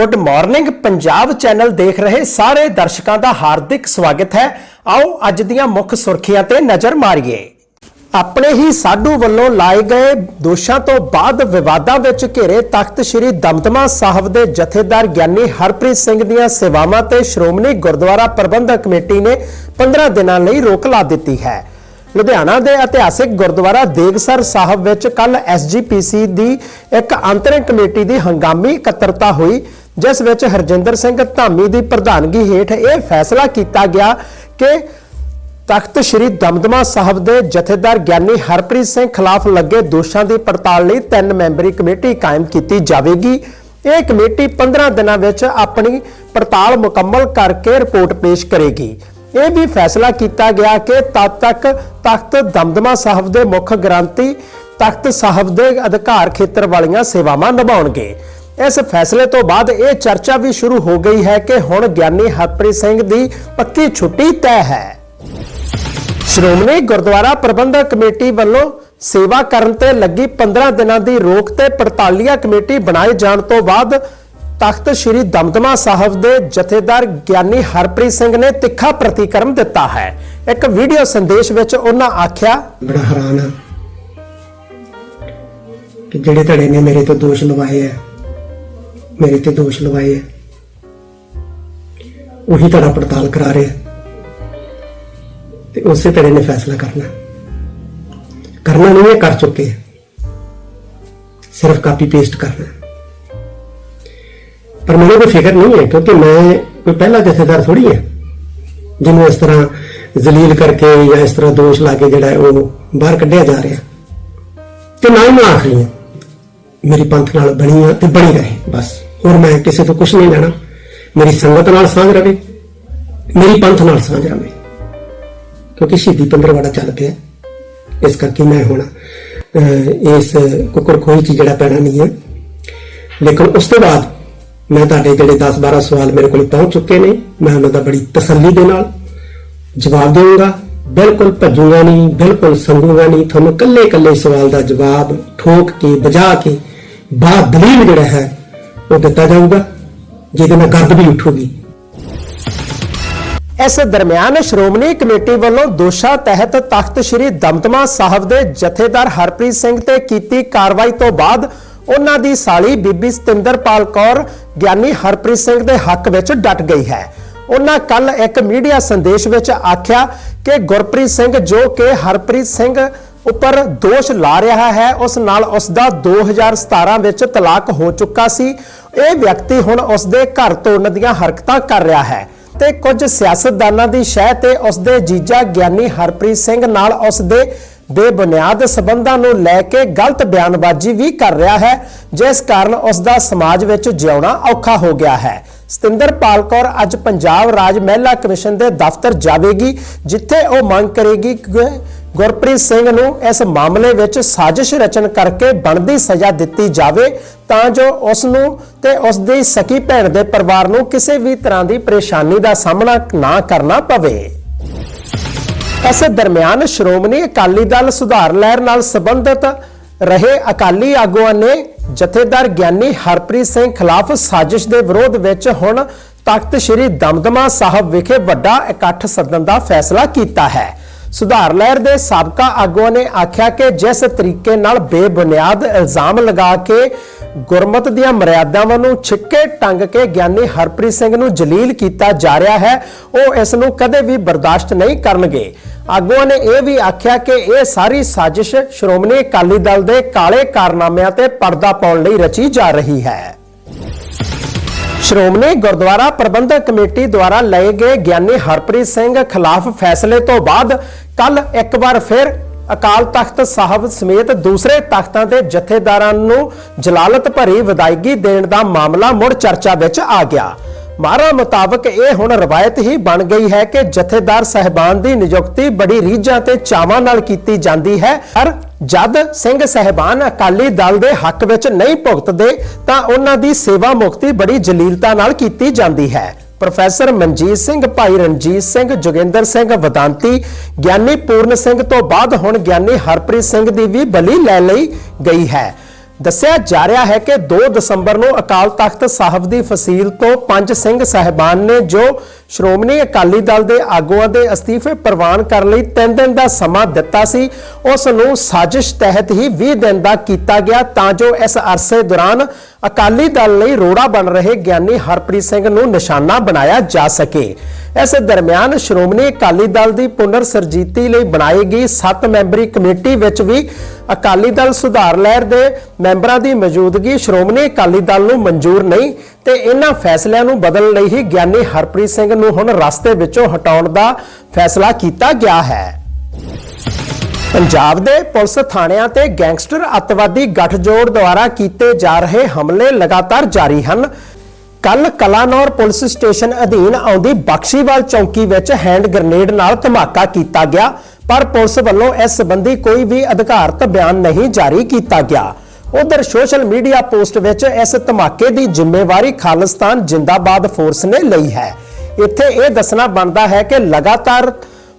Good morning Punjab channel ਦੇਖ ਰਹੇ ਸਾਰੇ ਦਰਸ਼ਕਾਂ ਦਾ ਹਾਰਦਿਕ ਸਵਾਗਤ ਹੈ। ਆਓ ਅੱਜ ਦੀਆਂ ਮੁੱਖ ਸੁਰਖੀਆਂ ਤੇ ਨਜ਼ਰ ਮਾਰੀਏ। ਆਪਣੇ ਹੀ ਸਾਡੂ ਵੱਲੋਂ ਲਾਏ ਗਏ ਦੋਸ਼ਾਂ ਤੋਂ ਬਾਅਦ ਵਿਵਾਦਾਂ ਵਿੱਚ ਘਿਰੇ ਤਖਤ ਸ੍ਰੀ ਦਮਦਮਾ ਸਾਹਿਬ ਦੇ ਜਥੇਦਾਰ ਗਿਆਨੀ ਹਰਪ੍ਰੀਤ ਸਿੰਘ ਦੀਆਂ ਸੇਵਾਵਾਂ ਤੇ ਸ਼੍ਰੋਮਣੀ ਗੁਰਦੁਆਰਾ ਪ੍ਰਬੰਧਕ ਕਮੇਟੀ ਨੇ 15 ਦਿਨਾਂ ਲਈ ਰੋਕ ਲਾ ਦਿੱਤੀ ਹੈ। ਲੁਧਿਆਣਾ ਦੇ ਇਤਿਹਾਸਿਕ ਗੁਰਦੁਆਰਾ ਦੇਗਸਰ ਸਾਹਿਬ ਵਿੱਚ ਕੱਲ ਐਸਜੀਪੀਸੀ ਦੀ ਇੱਕ ਅੰਤਰਿਮ ਕਮੇਟੀ ਦੀ ਹੰਗਾਮੀ ਇਕੱਤਰਤਾ ਹੋਈ। ਜਿਸ ਵਿੱਚ ਹਰਜਿੰਦਰ ਸਿੰਘ ਧਾਮੀ ਦੀ ਪ੍ਰਧਾਨਗੀ ਹੇਠ ਇਹ ਫੈਸਲਾ ਕੀਤਾ ਗਿਆ ਕਿ ਤਖਤ ਸ੍ਰੀ ਦਮਦਮਾ ਸਾਹਿਬ ਦੇ ਜਥੇਦਾਰ ਗਿਆਨੀ ਹਰਪ੍ਰੀਤ ਸਿੰਘ ਖਿਲਾਫ ਲੱਗੇ ਦੋਸ਼ਾਂ ਦੀ ਪੜਤਾਲ ਲਈ ਤਿੰਨ ਮੈਂਬਰੀ ਕਮੇਟੀ ਕਾਇਮ ਕੀਤੀ ਜਾਵੇਗੀ। ਇਹ ਕਮੇਟੀ 15 ਦਿਨਾਂ ਵਿੱਚ ਆਪਣੀ ਪੜਤਾਲ ਮੁਕੰਮਲ ਕਰਕੇ ਰਿਪੋਰਟ ਪੇਸ਼ ਕਰੇਗੀ। ਇਹ ਵੀ ਫੈਸਲਾ ਕੀਤਾ ਗਿਆ ਕਿ ਤਦ ਤੱਕ ਤਖਤ ਦਮਦਮਾ ਸਾਹਿਬ ਦੇ ਮੁੱਖ ਗ੍ਰੰਥੀ ਤਖਤ ਸਾਹਿਬ ਦੇ ਅਧਿਕਾਰ ਖੇਤਰ ਵਾਲੀਆਂ ਸੇਵਾਵਾਂ ਨਿਭਾਉਣਗੇ। ਇਸ ਫੈਸਲੇ ਤੋਂ ਬਾਅਦ ਇਹ ਚਰਚਾ ਵੀ ਸ਼ੁਰੂ ਹੋ ਗਈ ਹੈ ਕਿ ਹੁਣ ਗਿਆਨੀ ਹਰਪ੍ਰੀਤ ਸਿੰਘ ਦੀ ਪੱਕੀ ਛੁੱਟੀ ਤੈਅ ਹੈ। ਸ਼੍ਰੋਮਣੀ ਗੁਰਦੁਆਰਾ ਪ੍ਰਬੰਧਕ ਕਮੇਟੀ ਵੱਲੋਂ ਸੇਵਾ ਕਰਨ ਤੇ ਲੱਗੀ 15 ਦਿਨਾਂ ਦੀ ਰੋਕ ਤੇ ਪੜਤਾਲੀਆ ਕਮੇਟੀ ਬਣਾਏ ਜਾਣ ਤੋਂ ਬਾਅਦ ਤਖਤ ਸ੍ਰੀ ਦਮਦਮਾ ਸਾਹਿਬ ਦੇ ਜਥੇਦਾਰ ਗਿਆਨੀ ਹਰਪ੍ਰੀਤ ਸਿੰਘ ਨੇ ਤਿੱਖਾ ਪ੍ਰਤੀਕਰਮ ਦਿੱਤਾ ਹੈ। ਇੱਕ ਵੀਡੀਓ ਸੰਦੇਸ਼ ਵਿੱਚ ਉਹਨਾਂ ਆਖਿਆ, ਬੜਾ ਹੈਰਾਨ ਆ ਕਿ ਜਿਹੜੇ ਧੜੇ ਨੇ ਮੇਰੇ ਤੋਂ ਦੋਸ਼ ਲਵਾਏ ਆ ਮੇਰੇ ਤੇ ਦੋਸ਼ ਲਵਾਏ ਹੈ ਉਹੀ ਧੜਾ ਪੜਤਾਲ ਕਰਾ ਰਿਹਾ ਤੇ ਉਸੇ ਧੜੇ ਨੇ ਫੈਸਲਾ ਕਰਨਾ। ਕਰਨਾ ਨਹੀਂ ਇਹ ਕਰ ਚੁੱਕੇ ਸਿਰਫ ਕਾਪੀ ਪੇਸਟ ਕਰਨਾ ਪਰ ਮੈਨੂੰ ਕੋਈ ਫਿਕਰ ਨਹੀਂ ਹੈ, ਕਿਉਂਕਿ ਮੈਂ ਕੋਈ ਪਹਿਲਾ ਜਥੇਦਾਰ ਥੋੜੀ ਹੈ। ਜਿਹਨੂੰ ਇਸ ਤਰ੍ਹਾਂ ਜ਼ਲੀਲ ਕਰਕੇ ਜਾਂ ਇਸ ਤਰ੍ਹਾਂ ਦੋਸ਼ ਲਾ ਕੇ ਜਿਹੜਾ ਉਹ ਬਾਹਰ ਕੱਢਿਆ ਜਾ ਰਿਹਾ। ਤੇ ਨਾ ਹੀ ਮੈਂ ਆਖਰੀ ਹਾਂ। ਮੇਰੀ ਪੰਥ ਨਾਲ ਬਣੀ ਆ ਤੇ ਬਣੀ ਰਹੇ, ਬਸ। ਹੋਰ ਮੈਂ ਕਿਸੇ ਤੋਂ ਕੁਝ ਨਹੀਂ ਲੈਣਾ। ਮੇਰੀ ਸੰਗਤ ਨਾਲ ਸਾਂਝ ਰਵੇ, ਮੇਰੀ ਪੰਥ ਨਾਲ ਸਾਂਝ ਰਵੇ। ਕਿਉਂਕਿ ਸ਼ਹੀਦੀ ਪੰਦਰਵਾੜਾ ਚੱਲ ਪਿਆ। ਇਸ ਕਰਕੇ ਮੈਂ ਹੁਣ ਇਸ ਕੁੱਕੜ ਖੋਈ ਚ ਜਿਹੜਾ ਪੈਣਾ ਨਹੀਂ ਹੈ। ਲੇਕਿਨ ਉਸ ਤੋਂ ਬਾਅਦ ਮੈਂ ਤੁਹਾਡੇ ਜਿਹੜੇ 10-12 ਸਵਾਲ ਮੇਰੇ ਕੋਲ ਪਹੁੰਚ ਚੁੱਕੇ ਨੇ, ਮੈਂ ਉਹਨਾਂ ਦਾ ਬੜੀ ਤਸੱਲੀ ਦੇ ਨਾਲ ਜਵਾਬ ਦੇਵਾਂਗਾ। ਬਿਲਕੁਲ ਭੱਜੂਗਾ ਨਹੀਂ, ਬਿਲਕੁਲ ਸੰਗੂਗਾ ਨਹੀਂ, ਤੁਹਾਨੂੰ ਕੱਲੇ ਕੱਲੇ ਸਵਾਲ ਦਾ ਜਵਾਬ ਠੋਕ ਕੇ ਬਜਾ ਕੇ ਬਾ ਦਲੀਲ ਜਿਹੜਾ ਹੈ ਉਹ ਦਿੱਤਾ ਜਾਊਗਾ, ਜਿਹਦੇ ਨਾਲ ਗਰਦ ਵੀ ਉੱਠੂਗੀ। ਇਸ ਦਰਮਿਆਨ ਸ਼੍ਰੋਮਣੀ ਕਮੇਟੀ ਵੱਲੋਂ ਦੋਸ਼ਾਂ ਤਹਿਤ ਤਖਤ ਸ੍ਰੀ ਦਮਦਮਾ ਸਾਹਿਬ ਦੇ ਜਥੇਦਾਰ ਹਰਪ੍ਰੀਤ ਸਿੰਘ ਤੇ ਕੀਤੀ ਕਾਰਵਾਈ ਤੋਂ ਬਾਅਦ ਉਹਨਾਂ ਦੀ ਸਾਲੀ ਬੀਬੀ ਸਤਿੰਦਰਪਾਲ ਕੌਰ, ਗਿਆਨੀ ਹਰਪ੍ਰੀਤ ਸਿੰਘ ਦੇ ਹੱਕ ਵਿੱਚ ਡਟ ਗਈ ਹੈ। ਉਹਨਾਂ ਕੱਲ ਇੱਕ ਮੀਡੀਆ ਸੰਦੇਸ਼ ਵਿੱਚ ਆਖਿਆ ਕਿ ਗੁਰਪ੍ਰੀਤ ਸਿੰਘ ਜੋ ਕਿ ਹਰਪ੍ਰੀਤ ਸਿੰਘ ਉੱਪਰ ਦੋਸ਼ ਲਾ ਰਿਹਾ ਹੈ। ਉਸ ਨਾਲ ਉਸ ਦਾ 2017 ਵਿੱਚ ਤਲਾਕ ਹੋ ਚੁੱਕਾ ਸੀ। ਇਹ ਵਿਅਕਤੀ ਹੁਣ ਉਸ ਦੇ ਘਰ ਤੋੜਨ ਦੀਆਂ ਹਰਕਤਾਂ ਕਰ ਰਿਹਾ ਹੈ। ਤੇ ਕੁਝ ਸਿਆਸਤਦਾਨਾਂ ਦੀ ਸ਼ਹਿ ਤੇ ਉਸ ਦੇ ਜੀਜਾ ਗਿਆਨੀ ਹਰਪ੍ਰੀਤ ਸਿੰਘ ਨਾਲ ਉਸ ਦੇ ਬੇਬੁਨਿਆਦ ਸਬੰਧਾਂ ਨੂੰ ਲੈ ਕੇ ਗਲਤ ਬਿਆਨਬਾਜ਼ੀ ਵੀ ਕਰ ਰਿਹਾ ਹੈ। ਜਿਸ ਕਾਰਨ ਉਸ ਦਾ ਸਮਾਜ ਵਿੱਚ ਜਿਉਣਾ ਔਖਾ ਹੋ ਗਿਆ ਹੈ। ਸਤਿੰਦਰਪਾਲ ਕੌਰ ਅੱਜ ਪੰਜਾਬ ਰਾਜ ਮਹਿਲਾ ਕਮਿਸ਼ਨ ਦੇ ਦਫ਼ਤਰ ਜਾਵੇਗੀ, ਜਿੱਥੇ ਉਹ ਮੰਗ ਕਰੇਗੀ ਕਿ ਗੁਰਪ੍ਰੀਤ ਸਿੰਘ ਨੂੰ ਇਸ ਮਾਮਲੇ ਵਿੱਚ ਸਾਜ਼ਿਸ਼ ਰਚਨ ਕਰਕੇ ਬਣਦੀ ਸਜ਼ਾ ਦਿੱਤੀ ਜਾਵੇ ਤਾਂ ਜੋ ਉਸ ਨੂੰ ਤੇ ਉਸ ਦੀ ਸਕੀ ਭੈਣ ਦੇ ਪਰਿਵਾਰ ਨੂੰ ਕਿਸੇ ਵੀ ਤਰ੍ਹਾਂ ਦੀ ਪਰੇਸ਼ਾਨੀ ਦਾ ਸਾਹਮਣਾ ਨਾ ਕਰਨਾ ਪਵੇ। ਇਸੇ ਦਰਮਿਆਨ ਸ਼੍ਰੋਮਣੀ ਅਕਾਲੀ ਦਲ ਸੁਧਾਰ ਲਹਿਰ ਨਾਲ ਸੰਬੰਧਿਤ ਰਹੇ ਅਕਾਲੀ ਆਗੂਆਂ ਨੇ ਜਥੇਦਾਰ ਗਿਆਨੀ ਹਰਪ੍ਰੀਤ ਸਿੰਘ ਖਿਲਾਫ ਸਾਜ਼ਿਸ਼ ਦੇ ਵਿਰੋਧ ਵਿੱਚ ਹੁਣ ਤਖਤ ਸ੍ਰੀ ਦਮਦਮਾ ਸਾਹਿਬ ਵਿਖੇ ਵੱਡਾ ਇਕੱਠ ਸੱਦਣ ਦਾ ਫੈਸਲਾ ਕੀਤਾ ਹੈ। ਸੁਧਾਰ ਲਹਿਰ ਦੇ ਸਾਬਕਾ ਆਗੂਆਂ ਨੇ ਆਖਿਆ ਕਿ ਜਿਸ ਤਰੀਕੇ ਨਾਲ ਬੇਬੁਨਿਆਦ ਇਲਜ਼ਾਮ ਲਗਾ ਕੇ ਗੁਰਮਤ ਦੀਆਂ ਮਰਿਆਦਾਵਾਂ ਨੂੰ ਛਿੱਕੇ ਟੰਗ ਕੇ ਗਿਆਨੀ ਹਰਪ੍ਰੀਤ ਸਿੰਘ ਨੂੰ ਜਲੀਲ ਕੀਤਾ ਜਾ ਰਿਹਾ ਹੈ, ਉਹ ਇਸ ਨੂੰ ਕਦੇ ਵੀ ਬਰਦਾਸ਼ਤ ਨਹੀਂ ਕਰਨਗੇ। ਆਗੂਆਂ ਨੇ ਇਹ ਵੀ ਆਖਿਆ ਕਿ ਇਹ ਸਾਰੀ ਸਾਜ਼ਿਸ਼ ਸ਼੍ਰੋਮਣੀ ਅਕਾਲੀ ਦਲ ਦੇ ਕਾਲੇ ਕਾਰਨਾਮਿਆਂ ਤੇ ਪਰਦਾ ਪਾਉਣ ਲਈ ਰਚੀ ਜਾ ਰਹੀ ਹੈ। ਸ਼੍ਰੋਮਣੀ ਗੁਰਦੁਆਰਾ ਪ੍ਰਬੰਧਕ ਕਮੇਟੀ ਦੁਆਰਾ ਲਏ ਗਏ ਗਿਆਨੀ ਹਰਪ੍ਰੀਤ ਸਿੰਘ ਖਿਲਾਫ ਫੈਸਲੇ ਤੋਂ ਬਾਅਦ ਕੱਲ ਇੱਕ ਵਾਰ ਫਿਰ ਅਕਾਲ ਤਖਤ ਸਾਹਿਬ ਸਮੇਤ ਦੂਸਰੇ ਤਖਤਾਂ ਦੇ ਜਥੇਦਾਰਾਂ ਨੂੰ ਜਲਾਲਤ ਭਰੀ ਵਿਦਾਇਗੀ ਦੇਣ ਦਾ ਮਾਮਲਾ ਮੁੜ ਚਰਚਾ ਵਿੱਚ ਆ ਗਿਆ। ਮਾਰਾ ਮੁਤਾਬਕ ਇਹ ਹੁਣ ਰਵਾਇਤ ਹੀ ਬਣ ਗਈ ਹੈ ਕਿ ਜਥੇਦਾਰ ਸਹਿਬਾਨ ਦੀ ਨਿਯੁਕਤੀ ਬੜੀ ਰੀਝਾਂ ਤੇ ਚਾਵਾਂ ਨਾਲ ਕੀਤੀ ਜਾਂਦੀ ਹੈ। ਪਰ ਜਦ ਸਿੰਘ ਸਹਿਬਾਨ ਅਕਾਲੀ ਦਲ ਦੇ ਹੱਕ ਵਿੱਚ ਨਹੀਂ ਭੁਗਤਦੇ, ਤਾਂ ਉਹਨਾਂ ਦੀ ਸੇਵਾ ਮੁਕਤੀ ਬੜੀ ਜਲੀਲਤਾ ਨਾਲ ਕੀਤੀ ਜਾਂਦੀ ਹੈ। ਪ੍ਰੋਫੈਸਰ ਮਨਜੀਤ ਸਿੰਘ, ਭਾਈ ਰਣਜੀਤ ਸਿੰਘ, ਜੋਗਿੰਦਰ ਸਿੰਘ, ਵਦਾਂਤੀ, ਗਿਆਨੀ ਪੂਰਨ ਸਿੰਘ ਤੋਂ ਬਾਅਦ ਹੁਣ ਗਿਆਨੀ ਹਰਪ੍ਰੀਤ ਸਿੰਘ ਦੀ ਵੀ ਬਲੀ ਲੈ ਲਈ ਗਈ ਹੈ। ਦੱਸਿਆ ਜਾ ਰਿਹਾ ਹੈ ਕਿ 2 ਦਸੰਬਰ ਨੂੰ ਅਕਾਲ ਤਖਤ ਸਾਹਿਬ ਦੀ ਫਸੀਲ ਤੋਂ ਪੰਜ ਸਿੰਘ ਸਹਿਬਾਨ ਨੇ ਜੋ ਸ਼੍ਰੋਮਣੀ ਅਕਾਲੀ ਦਲ ਦੇ ਆਗੂਆਂ ਦੇ ਅਸਤੀਫੇ ਪ੍ਰਵਾਨ ਕਰਨ ਲਈ 3 ਦਿਨ ਦਾ ਸਮਾਂ ਦਿੱਤਾ ਸੀ। ਉਸ ਨੂੰ ਸਾਜ਼ਿਸ਼ ਤਹਿਤ ਹੀ 20 ਦਿਨ ਦਾ ਕੀਤਾ ਗਿਆ ਤਾਂ ਜੋ ਇਸ ਅਰਸੇ ਦੌਰਾਨ ਅਕਾਲੀ ਦਲ ਲਈ ਰੋੜਾ ਬਣ ਰਹੇ ਗਿਆਨੀ ਹਰਪ੍ਰੀਤ ਸਿੰਘ ਨੂੰ ਨਿਸ਼ਾਨਾ ਬਣਾਇਆ ਜਾ ਸਕੇ। ਇਸ ਦਰਮਿਆਨ ਸ਼੍ਰੋਮਣੀ ਅਕਾਲੀ ਦਲ ਦੀ ਪੁਨਰ ਸਰਜੀਤੀ ਲਈ ਬਣਾਈ ਗਈ 7 ਮੈਂਬਰੀ ਕਮੇਟੀ ਵਿੱਚ ਵੀ ਅਕਾਲੀ ਦਲ ਸੁਧਾਰ ਲਹਿਰ ਦੇ ਮੈਂਬਰਾਂ ਦੀ ਮੌਜੂਦਗੀ ਸ਼੍ਰੋਮਣੀ ਅਕਾਲੀ ਦਲ ਨੂੰ ਮਨਜ਼ੂਰ ਨਹੀਂ। ਤੇ ਇਹਨਾਂ ਫੈਸਲਿਆਂ ਨੂੰ ਬਦਲਣ ਲਈ ਹੀ ਗਿਆਨੀ ਹਰਪ੍ਰੀਤ ਸਿੰਘ ਨੂੰ ਹੁਣ ਰਸਤੇ ਵਿੱਚੋਂ ਹਟਾਉਣ ਦਾ ਫੈਸਲਾ ਕੀਤਾ ਗਿਆ ਹੈ। ਪੰਜਾਬ ਦੇ ਪੁਲਿਸ ਥਾਣਿਆਂ ਤੇ ਗੈਂਗਸਟਰ ਅੱਤਵਾਦੀ ਗੱਠਜੋੜ ਦੁਆਰਾ ਕੀਤੇ ਜਾ ਰਹੇ ਹਮਲੇ ਲਗਾਤਾਰ ਜਾਰੀ ਹਨ। ਕੱਲ ਕਲਾਨੌਰ ਪੁਲਿਸ ਸਟੇਸ਼ਨ ਅਧੀਨ ਆਉਂਦੀ ਬਖਸ਼ੀਵਾਲ ਚੌਂਕੀ ਵਿੱਚ ਹੈਂਡ ਗ੍ਰਨੇਡ ਨਾਲ ਧਮਾਕਾ ਕੀਤਾ ਗਿਆ, ਪਰ ਪੁਲਿਸ ਵੱਲੋਂ ਇਸ ਸੰਬੰਧੀ ਕੋਈ ਵੀ ਅਧਿਕਾਰਤ ਬਿਆਨ ਨਹੀਂ ਜਾਰੀ ਕੀਤਾ ਗਿਆ। ਉਧਰ ਸੋਸ਼ਲ ਮੀਡੀਆ ਪੋਸਟ ਵਿੱਚ ਇਸ ਧਮਾਕੇ ਦੀ ਜ਼ਿੰਮੇਵਾਰੀ ਖਾਲਿਸਤਾਨ ਜਿੰਦਾਬਾਦ ਫੋਰਸ ਨੇ ਲਈ ਹੈ। ਇੱਥੇ ਇਹ ਦੱਸਣਾ ਬਣਦਾ ਹੈ ਕਿ ਲਗਾਤਾਰ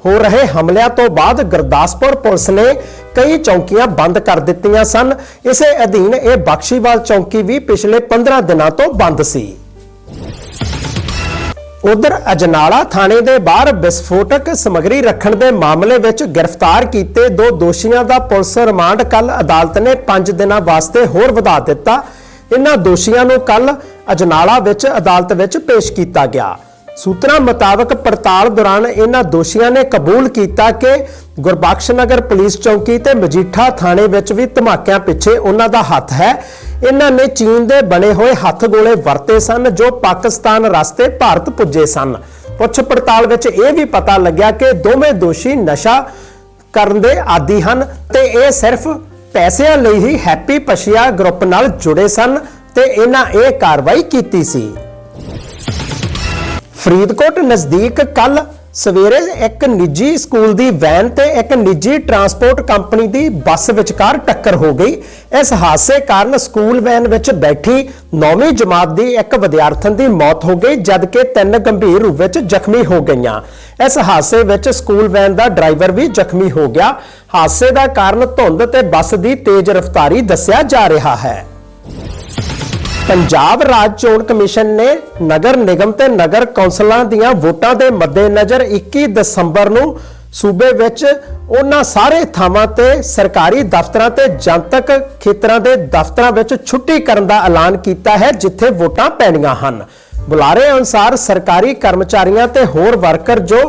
ਹੋ ਰਹੇ ਹਮਲਿਆਂ ਤੋਂ ਬਾਅਦ ਗੁਰਦਾਸਪੁਰ ਪੁਲਿਸ ਨੇ ਕਈ ਚੌਕੀਆਂ ਬੰਦ ਕਰ ਦਿੱਤੀਆਂ ਸਨ। ਇਸੇ ਅਧੀਨ ਇਹ ਬਖਸ਼ੀਵਾਲ ਚੌਂਕੀ ਵੀ ਪਿਛਲੇ 15 ਦਿਨਾਂ ਤੋਂ ਬੰਦ ਸੀ। ਉਧਰ ਅਜਨਾਲਾ ਥਾਣੇ ਦੇ ਬਾਹਰ ਵਿਸਫੋਟਕ ਸਮਗਰੀ ਰੱਖਣ ਦੇ ਮਾਮਲੇ ਵਿੱਚ ਗ੍ਰਿਫਤਾਰ ਕੀਤੇ ਦੋ ਦੋਸ਼ੀਆਂ ਦਾ ਪੁਲਿਸ ਰਿਮਾਂਡ ਕੱਲ ਅਦਾਲਤ ਨੇ 5 ਦਿਨਾਂ ਵਾਸਤੇ ਹੋਰ ਵਧਾ ਦਿੱਤਾ। ਇਹਨਾਂ ਦੋਸ਼ੀਆਂ ਨੂੰ ਕੱਲ ਅਜਨਾਲਾ ਵਿੱਚ ਅਦਾਲਤ ਵਿੱਚ ਪੇਸ਼ ਕੀਤਾ ਗਿਆ। ਸੂਤਰਾਂ ਮੁਤਾਬਕ ਪੜਤਾਲ ਦੌਰਾਨ ਇਹਨਾਂ ਦੋਸ਼ੀਆਂ ਨੇ ਕਬੂਲ ਕੀਤਾ ਕਿ ਗੁਰਬਖਸ਼ ਨਗਰ ਪੁਲਿਸ ਚੌਕੀ ਤੇ ਮਜੀਠਾ ਥਾਣੇ ਵਿੱਚ ਵੀ ਧਮਾਕਿਆਂ ਪਿੱਛੇ ਉਹਨਾਂ ਦਾ ਹੱਥ ਹੈ। ਇਹਨਾਂ ਨੇ ਚੀਨ ਦੇ ਬਣੇ ਹੋਏ ਹੱਥ ਗੋਲੇ ਵਰਤੇ ਸਨ, ਜੋ ਪਾਕਿਸਤਾਨ ਰਸਤੇ ਭਾਰਤ ਪੁੱਜੇ ਸਨ। ਪੁੱਛ ਪੜਤਾਲ ਵਿੱਚ ਇਹ ਵੀ ਪਤਾ ਲੱਗਿਆ ਕਿ ਦੋਵੇਂ ਦੋਸ਼ੀ ਨਸ਼ਾ ਕਰਨ ਦੇ ਆਦੀ ਹਨ ਤੇ ਇਹ ਸਿਰਫ ਪੈਸਿਆਂ ਲਈ ਹੀ ਹੈਪੀ ਪਸ਼ੀਆ ਗਰੁੱਪ ਨਾਲ ਜੁੜੇ ਸਨ ਤੇ ਇਹਨਾਂ ਇਹ ਕਾਰਵਾਈ ਕੀਤੀ ਸੀ। ਫਰੀਦਕੋਟ ਨਜ਼ਦੀਕ ਕੱਲ ਸਵੇਰੇ ਇੱਕ ਨਿੱਜੀ ਸਕੂਲ ਦੀ ਵੈਨ ਤੇ ਇੱਕ ਨਿੱਜੀ ਟਰਾਂਸਪੋਰਟ ਕੰਪਨੀ ਦੀ ਬੱਸ ਵਿਚਕਾਰ ਟੱਕਰ ਹੋ ਗਈ। ਇਸ ਹਾਦਸੇ ਕਾਰਨ ਸਕੂਲ ਵੈਨ ਵਿੱਚ ਬੈਠੀ 9ਵੀਂ ਜਮਾਤ ਦੀ ਇੱਕ ਵਿਦਿਆਰਥਣ ਦੀ ਮੌਤ ਹੋ ਗਈ, ਜਦਕਿ ਤਿੰਨ ਗੰਭੀਰ ਰੂਪ ਵਿੱਚ ਜ਼ਖਮੀ ਹੋ ਗਈਆਂ। ਇਸ ਹਾਦਸੇ ਵਿੱਚ ਸਕੂਲ ਵੈਨ ਦਾ ਡਰਾਈਵਰ ਵੀ ਜ਼ਖਮੀ ਹੋ ਗਿਆ। ਹਾਦਸੇ ਦਾ ਕਾਰਨ ਧੁੰਦ ਤੇ ਬੱਸ ਦੀ ਤੇਜ਼ ਰਫ਼ਤਾਰੀ ਦੱਸਿਆ ਜਾ ਰਿਹਾ ਹੈ। ਪੰਜਾਬ ਰਾਜ ਚੋਣ ਕਮਿਸ਼ਨ ਨੇ ਨਗਰ ਨਿਗਮ ਤੇ ਨਗਰ ਕੌਂਸਲਾਂ ਦੀਆਂ ਵੋਟਾਂ ਦੇ ਮੱਦੇਨਜ਼ਰ 21 ਦਸੰਬਰ ਨੂੰ ਸੂਬੇ ਵਿੱਚ ਉਹਨਾਂ ਸਾਰੇ ਥਾਵਾਂ ਤੇ ਸਰਕਾਰੀ ਦਫ਼ਤਰਾਂ ਤੇ ਜਨਤਕ ਖੇਤਰਾਂ ਦੇ ਦਫ਼ਤਰਾਂ ਵਿੱਚ ਛੁੱਟੀ ਕਰਨ ਦਾ ਐਲਾਨ ਕੀਤਾ ਹੈ, ਜਿੱਥੇ ਵੋਟਾਂ ਪੈਣੀਆਂ ਹਨ। ਬੁਲਾਰੇ ਅਨੁਸਾਰ ਸਰਕਾਰੀ ਕਰਮਚਾਰੀਆਂ ਤੇ ਹੋਰ ਵਰਕਰ ਜੋ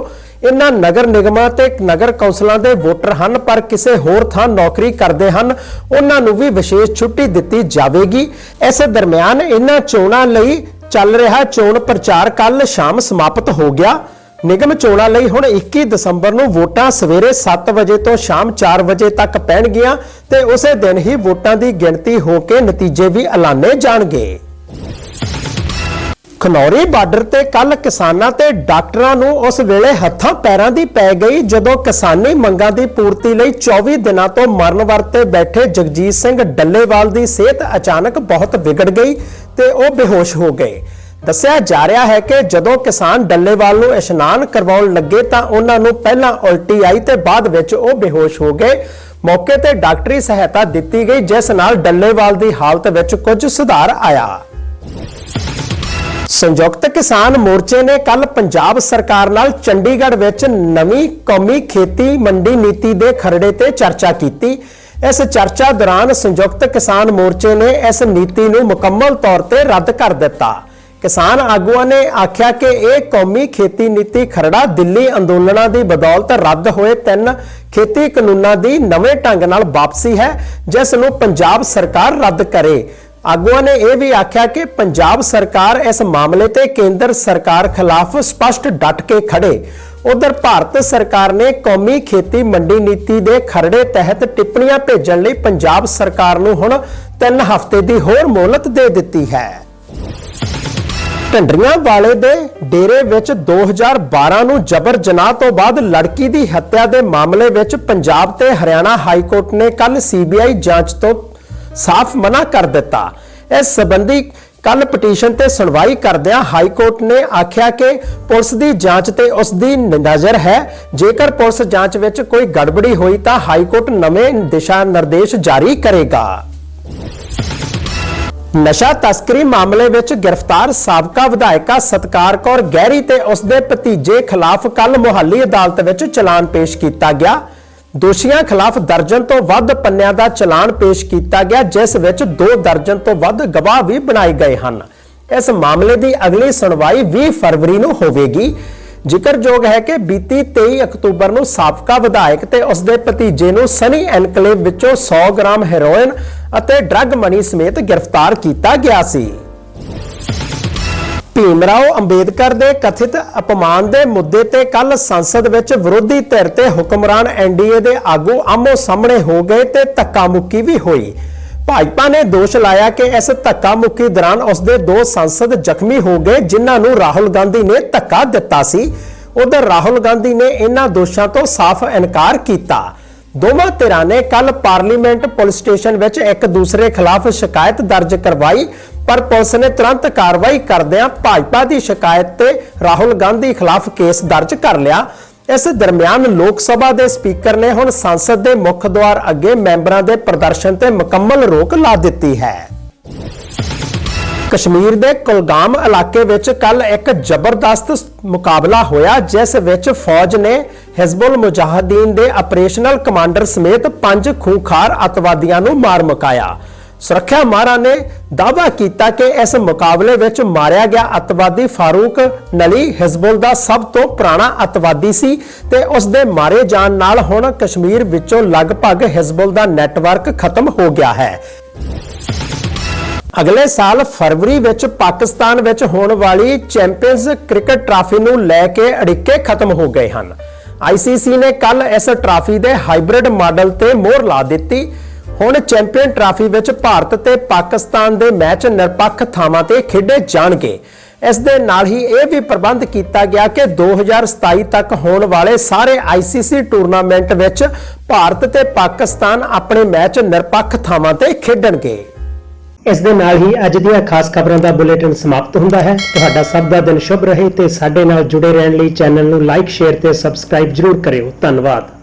ਇਹਨਾਂ ਨਗਰ ਨਿਗਮਾਂ ਤੇ ਨਗਰ ਕੌਂਸਲਾਂ ਦੇ ਵੋਟਰ ਹਨ, ਪਰ ਕਿਸੇ ਹੋਰ ਥਾਂ ਨੌਕਰੀ ਕਰਦੇ ਹਨ। ਉਹਨਾਂ ਨੂੰ ਵੀ ਵਿਸ਼ੇਸ਼ ਛੁੱਟੀ ਦਿੱਤੀ ਜਾਵੇਗੀ। ਇਸ ਦਰਮਿਆਨ ਇਹਨਾਂ ਚੋਣਾਂ ਲਈ ਚੱਲ ਰਿਹਾ ਚੋਣ ਪ੍ਰਚਾਰ ਕੱਲ ਸ਼ਾਮ ਸਮਾਪਤ ਹੋ ਗਿਆ। ਨਿਗਮ ਚੋਣਾਂ ਲਈ ਹੁਣ 21 ਦਸੰਬਰ ਨੂੰ ਵੋਟਾਂ ਸਵੇਰੇ 7 ਵਜੇ ਤੋਂ ਸ਼ਾਮ 4 ਵਜੇ ਤੱਕ ਪੈਣਗੀਆਂ ਤੇ ਉਸੇ ਦਿਨ ਹੀ ਵੋਟਾਂ ਦੀ ਗਿਣਤੀ ਹੋ ਕੇ ਨਤੀਜੇ ਵੀ ਐਲਾਨੇ ਜਾਣਗੇ। ਖਨੌਰੀ ਬਾਰਡਰ ਤੇ ਕੱਲ ਕਿਸਾਨਾਂ ਤੇ ਡਾਕਟਰਾਂ ਨੂੰ ਉਸ ਵੇਲੇ ਹੱਥਾਂ ਪੈਰਾਂ ਦੀ ਪੈ ਗਈ ਜਦੋਂ ਕਿਸਾਨੀ ਮੰਗਾਂ ਦੀ ਪੂਰਤੀ ਲਈ 24 ਦਿਨਾਂ ਤੋਂ ਮਰਨ ਵਰਤੇ ਬੈਠੇ ਜਗਜੀਤ ਸਿੰਘ ਡੱਲੇਵਾਲ ਦੀ ਸਿਹਤ ਅਚਾਨਕ ਬਹੁਤ ਵਿਗੜ ਗਈ ਤੇ ਉਹ ਬੇਹੋਸ਼ ਹੋ ਗਏ। ਦੱਸਿਆ ਜਾ ਰਿਹਾ ਹੈ ਕਿ ਜਦੋਂ ਕਿਸਾਨ ਡੱਲੇਵਾਲ ਨੂੰ ਇਸ਼ਨਾਨ ਕਰਵਾਉਣ ਲੱਗੇ ਤਾਂ ਉਹਨਾਂ ਨੂੰ ਪਹਿਲਾਂ ਉਲਟੀ ਆਈ ਤੇ ਬਾਅਦ ਵਿੱਚ ਉਹ ਬੇਹੋਸ਼ ਹੋ ਗਏ। ਮੌਕੇ ਤੇ ਡਾਕਟਰੀ ਸਹਾਇਤਾ ਦਿੱਤੀ ਗਈ, ਜਿਸ ਨਾਲ ਡੱਲੇਵਾਲ ਦੀ ਹਾਲਤ ਵਿੱਚ ਕੁਝ ਸੁਧਾਰ ਆਇਆ। ਸੰਯੁਕਤ ਕਿਸਾਨ ਮੋਰਚੇ ਨੇ ਕੱਲ ਪੰਜਾਬ ਸਰਕਾਰ ਨਾਲ ਚੰਡੀਗੜ੍ਹ ਵਿੱਚ ਨਵੀਂ ਕੌਮੀ ਖੇਤੀ ਮੰਡੀ ਨੀਤੀ ਦੇ ਖਰੜੇ ਤੇ ਚਰਚਾ ਕੀਤੀ। ਇਸ ਚਰਚਾ ਦੌਰਾਨ ਸੰਯੁਕਤ ਕਿਸਾਨ ਮੋਰਚੇ ਨੇ ਇਸ ਨੀਤੀ ਨੂੰ ਮੁਕੰਮਲ ਤੌਰ ਤੇ ਰੱਦ ਕਰ ਦਿੱਤਾ। ਕਿਸਾਨ ਆਗੂਆਂ ਨੇ ਆਖਿਆ ਕਿ ਇਹ ਕੌਮੀ ਖੇਤੀ ਨੀਤੀ ਖਰੜਾ ਦਿੱਲੀ ਅੰਦੋਲਨਾਂ ਦੀ ਬਦੌਲਤ ਰੱਦ ਹੋਏ ਤਿੰਨ ਖੇਤੀ ਕਾਨੂੰਨਾਂ ਦੀ ਨਵੇਂ ਢੰਗ ਨਾਲ ਵਾਪਸੀ ਹੈ, ਜਿਸ ਨੂੰ ਪੰਜਾਬ ਸਰਕਾਰ ਰੱਦ ਕਰੇ। ਆਗੂਆਂ ਨੇ ਇਹ ਵੀ ਆਖਿਆ ਕਿ ਪੰਜਾਬ ਸਰਕਾਰ ਇਸ ਮਾਮਲੇ ਤੇ ਕੇਂਦਰ ਸਰਕਾਰ ਖਿਲਾਫ ਸਪਸ਼ਟ ਡਟ ਕੇ ਖੜੇ। ਉਧਰ ਭਾਰਤ ਸਰਕਾਰ ਨੇ ਕੌਮੀ ਖੇਤੀ ਮੰਡੀ ਨੀਤੀ ਦੇ ਖਰੜੇ ਤਹਿਤ ਟਿੱਪਣੀਆਂ ਭੇਜਣ ਲਈ ਪੰਜਾਬ ਸਰਕਾਰ ਨੂੰ ਹੁਣ 3 ਹਫ਼ਤੇ ਦੀ ਹੋਰ ਮੋਹਲਤ ਦੇ ਦਿੱਤੀ ਹੈ। ਢੰਡਰੀਆਂ ਵਾਲੇ ਦੇ ਡੇਰੇ ਵਿੱਚ 2012 ਨੂੰ ਜਬਰ ਜਨਾਹ ਤੋਂ ਬਾਅਦ ਲੜਕੀ ਦੀ ਹੱਤਿਆ ਦੇ ਮਾਮਲੇ ਵਿੱਚ ਪੰਜਾਬ ਤੇ ਹਰਿਆਣਾ ਹਾਈ ਕੋਰਟ ਨੇ ਕੱਲ ਸੀਬੀਆਈ ਜਾਂਚ ਤੋਂ ਸਾਫ਼ ਮਨਾ ਕਰ ਦਿੱਤਾ। ਇਸ ਸੰਬੰਧੀ ਕੱਲ ਪਟੀਸ਼ਨ ਤੇ ਸੁਣਵਾਈ ਕਰਦਿਆਂ ਹਾਈ ਕੋਰਟ ਨੇ ਆਖਿਆ ਕਿ ਪੁਲਿਸ ਦੀ ਜਾਂਚ ਤੇ ਉਸ ਦੀ ਨਜ਼ਰ ਹੈ। ਜੇਕਰ ਪੁਲਿਸ ਜਾਂਚ ਵਿੱਚ ਕੋਈ ਗੜਬੜੀ ਹੋਈ ਤਾਂ ਹਾਈ ਕੋਰਟ ਨਵੇਂ ਦਿਸ਼ਾ ਨਿਰਦੇਸ਼ ਜਾਰੀ ਕਰੇਗਾ। ਨਸ਼ਾ ਤਸਕਰੀ ਮਾਮਲੇ ਵਿੱਚ ਗ੍ਰਿਫਤਾਰ ਸਾਬਕਾ ਵਿਧਾਇਕਾ ਸਤਕਾਰ ਕੌਰ ਗਹਿਰੀ ਤੇ ਉਸਦੇ ਭਤੀਜੇ ਖਿਲਾਫ ਕੱਲ ਮੁਹੱਲੀ ਅਦਾਲਤ ਵਿੱਚ ਚਲਾਨ ਪੇਸ਼ ਕੀਤਾ ਗਿਆ। ਦੋਸ਼ੀਆਂ ਖਿਲਾਫ ਦਰਜਨ ਤੋਂ ਵੱਧ ਪੰਨਿਆਂ ਦਾ ਚਲਾਨ ਪੇਸ਼ ਕੀਤਾ ਗਿਆ, ਜਿਸ ਵਿੱਚ 2 ਦਰਜਨ ਤੋਂ ਵੱਧ ਗਵਾਹ ਵੀ ਬਣਾਏ ਗਏ ਹਨ। ਇਸ ਮਾਮਲੇ ਦੀ ਅਗਲੀ ਸੁਣਵਾਈ 20 ਫਰਵਰੀ ਨੂੰ ਹੋਵੇਗੀ। ਜ਼ਿਕਰਯੋਗ ਹੈ ਕਿ ਬੀਤੀ 23 ਅਕਤੂਬਰ ਨੂੰ ਸਾਬਕਾ ਵਿਧਾਇਕ ਤੇ ਉਸਦੇ ਭਤੀਜੇ ਨੂੰ ਸਨੀ ਐਨਕਲੇਵ ਵਿੱਚੋਂ 100 ਗ੍ਰਾਮ ਹੈਰੋਇਨ ਅਤੇ ਡਰੱਗ ਮਨੀ ਸਮੇਤ ਗ੍ਰਿਫਤਾਰ ਕੀਤਾ ਗਿਆ ਸੀ। ਭੀਮਰਾਓ ਅੰਬੇਦਕਰ ਦੇ ਕਥਿਤ ਅਪਮਾਨ ਦੇ ਮੁੱਦੇ ਤੇ ਕੱਲ ਸੰਸਦ ਵਿੱਚ ਵਿਰੋਧੀ ਧਿਰ ਤੇ ਹੁਕਮਰਾਨ ਐਨਡੀਏ ਦੇ ਆਗੂ ਆਮੋ ਸਾਹਮਣੇ ਹੋ ਗਏ ਤੇ ਧੱਕਾ ਮੁੱਕੀ ਵੀ ਹੋਈ। ਭਾਜਪਾ ਨੇ ਦੋਸ਼ ਲਾਇਆ ਕਿ ਇਸ ਧੱਕਾ ਮੁੱਕੀ ਦੌਰਾਨ ਉਸਦੇ ਦੋ ਸੰਸਦ ਜ਼ਖਮੀ ਹੋ ਗਏ, ਜਿਨ੍ਹਾਂ ਨੂੰ ਰਾਹੁਲ ਗਾਂਧੀ ਨੇ ਧੱਕਾ ਦਿੱਤਾ ਸੀ। ਉਧਰ ਰਾਹੁਲ ਗਾਂਧੀ ਨੇ ਇਹਨਾਂ ਦੋਸ਼ਾਂ ਤੋਂ ਸਾਫ਼ ਇਨਕਾਰ ਕੀਤਾ। ਦੋਵਾਂ ਧਿਰਾਂ ਨੇ ਕੱਲ ਪਾਰਲੀਮੈਂਟ ਪੁਲਿਸ ਸਟੇਸ਼ਨ ਵਿੱਚ ਇੱਕ ਦੂਸਰੇ ਖਿਲਾਫ ਸ਼ਿਕਾਇਤ ਦਰਜ ਕਰਵਾਈ ਪਰ ਪੁਲਿਸ ਨੇ ਤੁਰੰਤ ਕਾਰਵਾਈ ਕਰਦਿਆਂ ਭਾਜਪਾ ਦੀ ਸ਼ਿਕਾਇਤ ਤੇ ਰਾਹੁਲ ਗਾਂਧੀ ਖਿਲਾਫ ਕੇਸ ਦਰਜ ਕਰ ਲਿਆ। ਇਸ ਦਰਮਿਆਨ ਲੋਕ ਸਭਾ ਦੇ ਸਪੀਕਰ ਨੇ ਹੁਣ ਸੰਸਦ ਦੇ ਮੁੱਖ ਦੁਆਰ ਅੱਗੇ ਮੈਂਬਰਾਂ ਦੇ ਪ੍ਰਦਰਸ਼ਨ ਤੇ ਮੁਕੰਮਲ ਰੋਕ ਲਾ ਦਿੱਤੀ ਹੈ। ਕਸ਼ਮੀਰ ਦੇ ਕੁਲਗਾਮ ਇਲਾਕੇ ਵਿੱਚ ਕੱਲ ਇੱਕ ਜ਼ਬਰਦਸਤ ਮੁਕਾਬਲਾ ਹੋਇਆ, ਜਿਸ ਵਿੱਚ ਫੌਜ ਨੇ ਹਿਜ਼ਬੁਲ ਮੁਜਾਹਦੀਨ ਦੇ ਆਪਰੇਸ਼ਨਲ ਕਮਾਂਡਰ ਸਮੇਤ ਪੰਜ ਖੂੰਖਾਰ ਅਤਵਾਦੀਆਂ ਨੂੰ ਮਾਰ ਮੁਕਾਇਆ। ਸੁਰੱਖਿਆ ਮਾਹਰਾਂ ਨੇ ਦਾਅਵਾ ਕੀਤਾ ਕਿ ਇਸ ਮੁਕਾਬਲੇ ਵਿੱਚ ਮਾਰਿਆ ਗਿਆ ਅਤਵਾਦੀ ਫਾਰੂਕ ਨਲੀ ਹਿਜ਼ਬੁਲ ਦਾ ਸਭ ਤੋਂ ਪੁਰਾਣਾ ਅਤਵਾਦੀ ਸੀ ਤੇ ਉਸ ਦੇ ਮਾਰੇ ਜਾਣ ਨਾਲ ਹੁਣ ਕਸ਼ਮੀਰ ਵਿੱਚੋਂ ਲਗਭਗ ਹਿਜ਼ਬੁਲ ਦਾ ਨੈਟਵਰਕ ਖਤਮ ਹੋ ਗਿਆ ਹੈ। ਅਗਲੇ ਸਾਲ ਫਰਵਰੀ ਵਿੱਚ ਪਾਕਿਸਤਾਨ ਵਿੱਚ ਹੋਣ ਵਾਲੀ ਚੈਂਪੀਅਨਜ਼ ਕ੍ਰਿਕਟ ਟਰਾਫੀ ਨੂੰ ਲੈ ਕੇ ਅੜਿੱਕੇ ਖਤਮ ਹੋ ਗਏ ਹਨ। ICC ਨੇ ਕੱਲ ਇਸ ਟਰਾਫੀ ਦੇ ਹਾਈਬ੍ਰਿਡ ਮਾਡਲ ਤੇ ਮੋਹਰ ਲਾ ਦਿੱਤੀ। ਹੁਣ ਚੈਂਪੀਅਨ ਟਰਾਫੀ ਵਿੱਚ ਭਾਰਤ ਤੇ ਪਾਕਿਸਤਾਨ ਦੇ ਮੈਚ ਨਿਰਪੱਖ ਥਾਵਾਂ ਤੇ ਖੇਡੇ ਜਾਣਗੇ। ਇਸ ਦੇ ਨਾਲ ਹੀ ਇਹ ਵੀ ਪ੍ਰਬੰਧ ਕੀਤਾ ਗਿਆ ਕਿ 2027 ਤੱਕ ਹੋਣ ਵਾਲੇ ਸਾਰੇ ICC ਟੂਰਨਾਮੈਂਟ ਵਿੱਚ ਭਾਰਤ ਤੇ ਪਾਕਿਸਤਾਨ ਆਪਣੇ ਮੈਚ ਨਿਰਪੱਖ ਥਾਵਾਂ ਤੇ ਖੇਡਣਗੇ। ਇਸ ਦੇ ਨਾਲ ਹੀ ਅੱਜ ਦੀਆਂ ਖਾਸ ਖਬਰਾਂ ਦਾ ਬੁਲੇਟਿਨ ਸਮਾਪਤ ਹੁੰਦਾ ਹੈ। ਤੁਹਾਡਾ ਸਭ ਦਾ ਦਿਨ ਸ਼ੁਭ ਰਹੇ ਤੇ ਸਾਡੇ ਨਾਲ ਜੁੜੇ ਰਹਿਣ ਲਈ ਚੈਨਲ ਨੂੰ ਲਾਈਕ, ਸ਼ੇਅਰ ਤੇ ਸਬਸਕ੍ਰਾਈਬ ਜਰੂਰ ਕਰਿਓ। ਧੰਨਵਾਦ।